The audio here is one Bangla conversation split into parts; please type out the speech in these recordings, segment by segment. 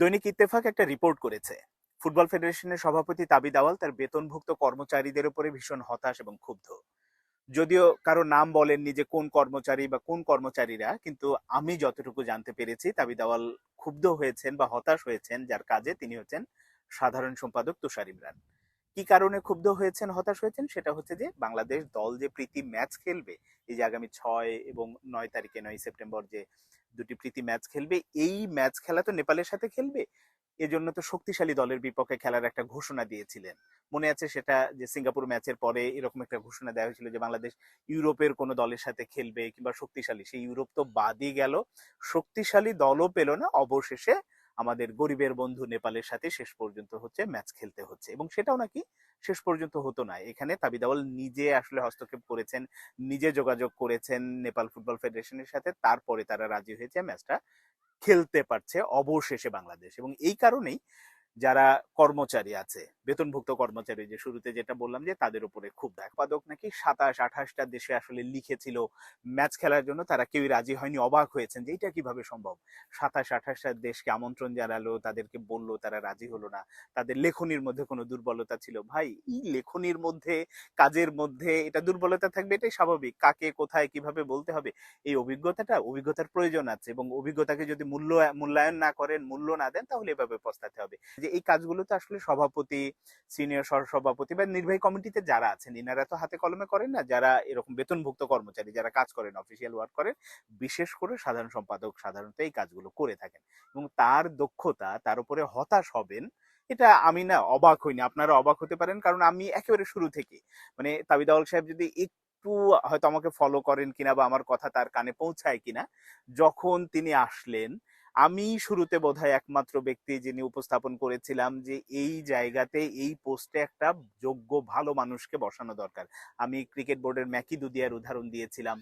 দৈনিক ইত্তেফাক একটা রিপোর্ট করেছে। ফুটবল ফেডারেশনের সভাপতি তাবিদ আওয়াল তার বেতনভুক্ত কর্মচারীদের উপরে ভীষণ হতাশ এবং ক্ষুব্ধ। যদিও কারও নাম বলেননি যে কোন কর্মচারী বা কোন কর্মচারীরা, কিন্তু আমি যতটুকু জানতে পেরেছি, তাবিদ আওয়াল ক্ষুব্ধ হয়েছেন বা হতাশ হয়েছেন, যার কাজে তিনি হচ্ছেন সাধারণ সম্পাদক তুষার ইমরান। কি কারণে ক্ষুব্ধ হয়েছেন, হতাশ হয়েছেন? সেটা হচ্ছে যে বাংলাদেশ দল যে প্রীতি ম্যাচ খেলবে, এই যে আগামী ছয় এবং নয় তারিখে, নয় সেপ্টেম্বর যে দুটি প্রীতি ম্যাচ খেলবে, এই ম্যাচ খেলা তো নেপালের সাথে খেলবে? এজন্য তো শক্তিশালী দলের বিপক্ষে খেলার একটা ঘোষণা দিয়েছিলেন। মনে আছে সেটা যে সিঙ্গাপুর ম্যাচের পরে এরকম একটা ঘোষণা দেওয়া হয়েছিল যে বাংলাদেশ ইউরোপের কোনো দলের সাথে খেলবে কিংবা শক্তিশালী। সেই ইউরোপ তো বাদই গেল, শক্তিশালী দলও পেল না, অবশেষে আমাদের গরিবের বন্ধু নেপালের সাথে শেষ পর্যন্ত হচ্ছে ম্যাচ খেলতে হচ্ছে। এবং সেটাও নাকি শেষ পর্যন্ত হতো না। এখানে তাবিদাওয়াল নিজে আসলে হস্তক্ষেপ করেছেন, নিজে যোগাযোগ করেছেন নেপাল ফুটবল ফেডারেশনের সাথে। তারপরে তারা রাজি হয়েছে ম্যাচটা খেলতে পারছে অবশেষে বাংলাদেশ। এবং এই কারণেই যারা কর্মচারী আছে বেতনভুক্ত কর্মচারী যে শুরুতে যেটা বললাম যে তাদের উপরে খুব উৎপাদক নাকি সাতাশ, আঠাশটা দেশে আসলে লিখেছিল ম্যাচ খেলার জন্য, তারা কেউই রাজি হয়নি, অবাক হয়েছেন যে এটা কীভাবে সম্ভব? সাতাশ, আঠাশটা দেশকে আমন্ত্রণ জানালো, তাদেরকে বলল তারা রাজি হলো না, তাদের লেখনির মধ্যে কোনো দুর্বলতা ছিল? ভাই, এই লেখনির মধ্যে, কাজের মধ্যে এটা দুর্বলতা থাকবে, এটাই স্বাভাবিক। কাকে, কোথায়, কীভাবে বলতে হবে? এই অভিজ্ঞতাটা, অভিজ্ঞতার প্রয়োজন আছে এবং অভিজ্ঞতাকে যদি মূল্য, মূল্যায়ন না করেন, মূল্য না দেন, তাহলে এভাবে পস্তাতে হবে। যে এই কাজগুলো তো আসলে সভাপতি সিনিয়র সহ সভাপতি বা নির্বাহী কমিটিতে যারা আছেন, ইনারা তো হাতে কলমে করেন না। যারা এরকম বেতনভুক্ত কর্মচারী, যারা কাজ করেন অফিসিয়াল ওয়ার্ক করেন, বিশেষ করে সাধারণ সম্পাদক সাধারণত এই কাজগুলো করে থাকেন। এবং তার দক্ষতা, তার উপরে হতাশ হবেন, এটা আমি না অবাক হইনি। আপনারা অবাক হতে পারেন, কারণ আমি একেবারে শুরু থেকে। মানে তাবিদাওয়াল সাহেব যদি একটু হয়তো আমাকে ফলো করেন কিনা বা আমার কথা তার কানে পৌঁছায় কিনা, যখন তিনি আসলেন আমি শুরুতে বোধহয় একমাত্র ব্যক্তি যিনি উপস্থাপন করেছিলাম যে এই জায়গাতে, এই পোস্টে একটা যোগ্য, ভালো মানুষকে বসানো দরকার। আমি ক্রিকেট বোর্ডের ম্যাকি দুদিয়ার উদাহরণ দিয়েছিলাম।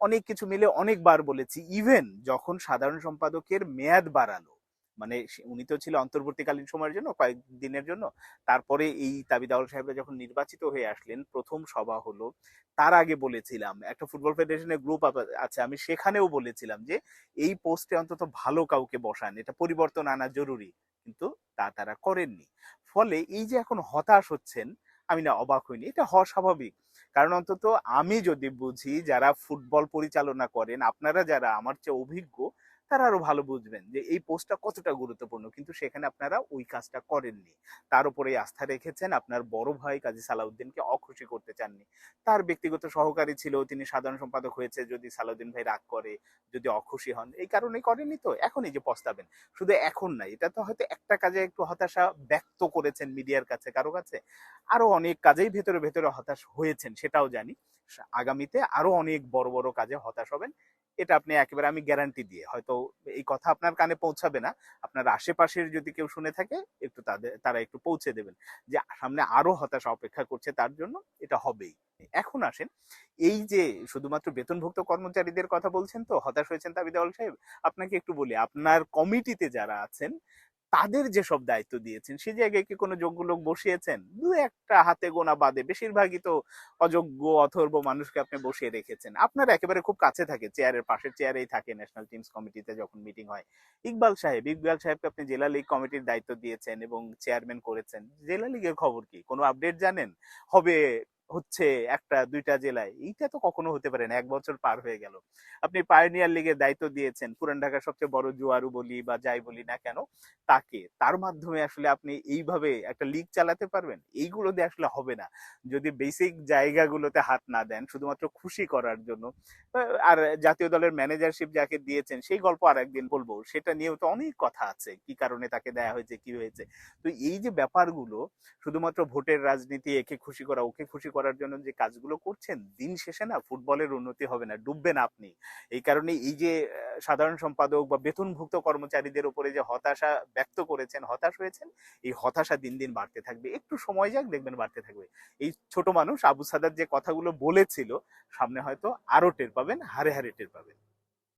অনেক কিছু মিলে অনেকবার বলেছি। ইভেন যখন সাধারণ সম্পাদকের মেয়াদ বাড়ালো মানে উনি তো ছিল অন্তর্বর্তীকালীন সময়ের জন্য কয়েকদিনের জন্য। তারপরে এই তাবিদাউল সাহেবরা যখন নির্বাচিত হয়ে আসলেন, প্রথম সভা হলো, তার আগে বলেছিলাম, একটা ফুটবল ফেডারেশনের গ্রুপ আছে, আমি সেখানেও বলেছিলাম যে, এই পোস্টে অন্তত ভালো কাউকে বসান, এটা পরিবর্তন আনা জরুরি। কিন্তু তা তারা করেননি। ফলে এই যে এখন হতাশ হচ্ছেন, আমি না অবাক হইনি, এটা হওয়া স্বাভাবিক। কারণ অন্তত আমি যদি বুঝি, যারা ফুটবল পরিচালনা করেন, আপনারা যারা, আমার চেয়ে অভিজ্ঞ তারা আরও ভালো বুঝবেন যে এই পোস্টটা কতটা গুরুত্বপূর্ণ। কিন্তু সেখানে আপনারা ওই কাজটা করেননি। তার উপরে আস্থা রেখেছেন আপনার বড় ভাই কাজী সালাউদ্দিনকে অখুশি করতে চাননি। তার ব্যক্তিগত সহকারী ছিল, তিনি সাধারণ সম্পাদক হয়েছে, যদি সালাউদ্দিন ভাই রাগ করে, যদি অখুশি হন, এই কারণেই করেনি তো? এখন এই যে পস্তাবেন, শুধু এখন নাই এটা তো হয়তো একটা কাজে একটু হতাশা ব্যক্ত করেছেন মিডিয়ার কাছে, কারও কাছে। আরও অনেক কাজেই ভেতরে ভেতরে হতাশ হয়েছেন, সেটাও জানি। আগামীতে আরও অনেক বড় বড় কাজে হতাশ হবেন। এটা আপনি একেবারে আমি গ্যারান্টি দিয়ে, হয়তো এই কথা আপনার কানে পৌঁছাবে না। আপনার আশেপাশের যদি কেউ শুনে থাকে, একটু তাদের, তারা একটু পৌঁছে দেবেন যে, সামনে আরও হতাশা অপেক্ষা করছে তার জন্য এটা হবেই। এখন আসেন, এই যে শুধুমাত্র বেতনভুক্ত কর্মচারীদের কথা বলছেন তো, হতাশ হয়েছেন তাবিদাউল সাহেব আপনাকে একটু বলি, আপনার কমিটিতে যারা আছেন তাদের যেসব দায়িত্ব দিয়েছেন, সে জায়গায় কি কোনো যোগ্য লোক বসিয়েছেন? দু একটা হাতে গোনা বাদে বেশিরভাগই তো অযোগ্য, অথর্ব মানুষকে আপনি বসিয়ে রেখেছেন। আপনার একেবারে খুব কাছে থাকে, চেয়ারের পাশের চেয়ারেই থাকে ন্যাশনাল টিমস কমিটিতে যখন মিটিং হয়। ইকবাল সাহেব, ইকবাল সাহেবকে আপনি জেলা লীগ কমিটির দায়িত্ব দিয়েছেন এবং চেয়ারম্যান করেছেন। জেলা লীগের খবর কি? কোনো আপডেট জানেন? হবে হচ্ছে একটা, দুইটা জেলায়। এইটা তো কখনো হতে পারে না, এক বছর পার হয়ে গেল। আপনি পায়োনিয়ার লিগের দায়িত্ব দিয়েছেন, পুরান ঢাকার সবচেয়ে বড় জুয়ারু বলি বা যাই বলি না কেন, তাকে, তার মাধ্যমে আসলে আপনি এইভাবে একটা লিগ চালাতে পারবেন? এইগুলো দিয়ে আসলে হবে না। যদি বেসিক জায়গাগুলোতে হাত না দেন, শুধুমাত্র খুশি করার জন্য আর জাতীয় দলের ম্যানেজারশিপ যাকে দিয়েছেন, সেই গল্প আর একদিন বলব। সেটা নিয়েও তো অনেক কথা আছে, কি কারণে তাকে দেয়া হয়েছে, কি হয়েছে। তো এই যে ব্যাপারগুলো, শুধুমাত্র ভোটের রাজনীতি একে খুশি করা, ওকে খুশি করার জন্য যে কাজগুলো করছেন, দিন শেষে না ফুটবলের উন্নতি হবে না, ডুববেন আপনি। এই কারণে এই যে সাধারণ সম্পাদক বা বেতনভুক্ত কর্মচারীদের উপরে যে হতাশা ব্যক্ত করেছেন, হতাশ হয়েছেন, এই হতাশা দিন দিন বাড়তে থাকবে। একটু সময় যাক, দেখবেন বাড়তে থাকবে। এই ছোট মানুষ আবু সাদার যে কথাগুলো বলেছিল, সামনে হয়তো আরও টের পাবেন, হারে হারে টের পাবেন।